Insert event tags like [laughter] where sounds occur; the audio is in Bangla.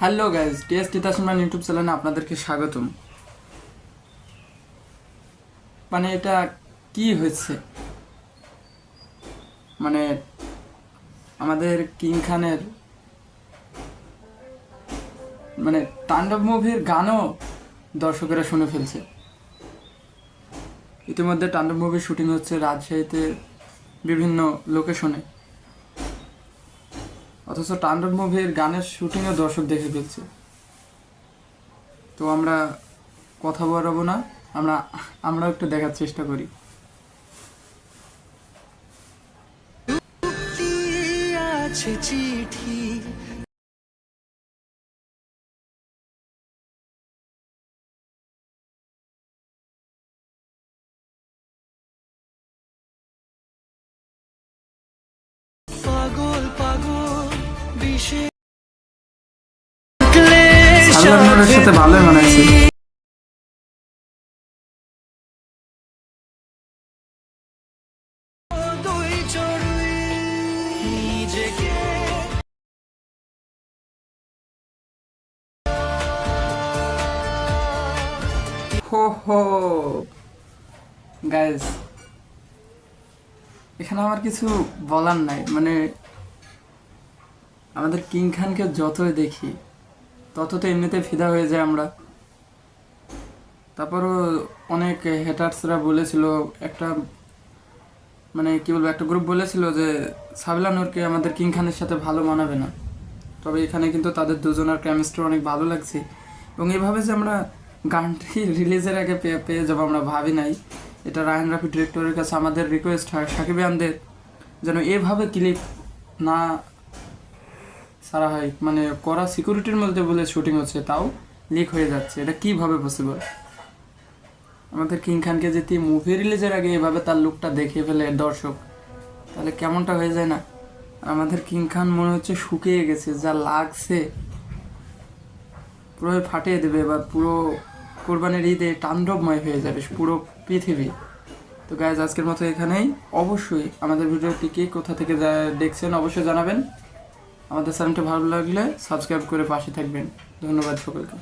হ্যালো গাইজ টিএস তিতাসমান ইউটিউব চ্যানেলে আপনাদেরকে স্বাগতম। মানে এটা কি হয়েছে? মানে আমাদের কিং খানের মানে তাণ্ডব মুভির গানও দর্শকেরা শুনে ফেলছে। ইতিমধ্যে তাণ্ডব মুভির শুটিং হচ্ছে রাজশাহীতে বিভিন্ন লোকেশনে অথচ তাণ্ডব মুভির গানের শুটিংও দর্শক দেখে ফেলছে। তো আমরা কথা বলাবো না, আমরা, আমরাও একটু দেখার চেষ্টা করি। চিঠি। সাথে ভালোই মানাইছে। হো হো। গাইজ এখানে আমার কিছু বলার নাই। মানে আমাদের কিং খানকে যতই দেখি তত তো এমনিতে ফিদা হয়ে যায় আমরা। তারপরও অনেক হেটার্সরা বলেছিল, একটা মানে কি বলব, একটা গ্রুপ বলেছিল যে, সাবিলা নূরকে আমাদের কিং খানের সাথে ভালো মানাবে না। তবে এখানে কিন্তু তাদের দুজনের কেমিস্ট্রি অনেক ভালো লাগছে। এবং এইভাবে যে আমরা গানটি [laughs] রিলিজের আগে পেয়ে পেয়ে যাব আমরা ভাবি নাই। এটা রায়ন রাফি ডিরেক্টরের কাছে আমাদের রিকোয়েস্ট হয়, সাকিব আনদের, যেন এভাবে ক্লিপ না সারা হয় মানে করা সিকিউরিটির মধ্যে বলে শুটিং হচ্ছে, তাও লিক হয়ে যাচ্ছে। এটা কীভাবে পসিবল আমাদের কিং খানকে যদি মুভি রিলিজের আগে এভাবে তার লুকটা দেখে ফেলে দর্শক, তাহলে কেমনটা হয়ে যায় না? আমাদের কিং খান মনে হচ্ছে শুকিয়ে গেছে, যা লাগছে পুরো ফাটিয়ে দেবে এবার পুরো কোরবানির ঈদে তাণ্ডবময় হয়ে যাবে পুরো পৃথিবী। তো গাইজ আজকের মতো এখানেই। অবশ্যই আমাদের ভিডিওটি কে কোথা থেকে দেখছেন অবশ্যই জানাবেন। আমাদের চ্যানেলটা ভালো লাগলে সাবস্ক্রাইব করে পাশে থাকবেন। ধন্যবাদ সকলকে।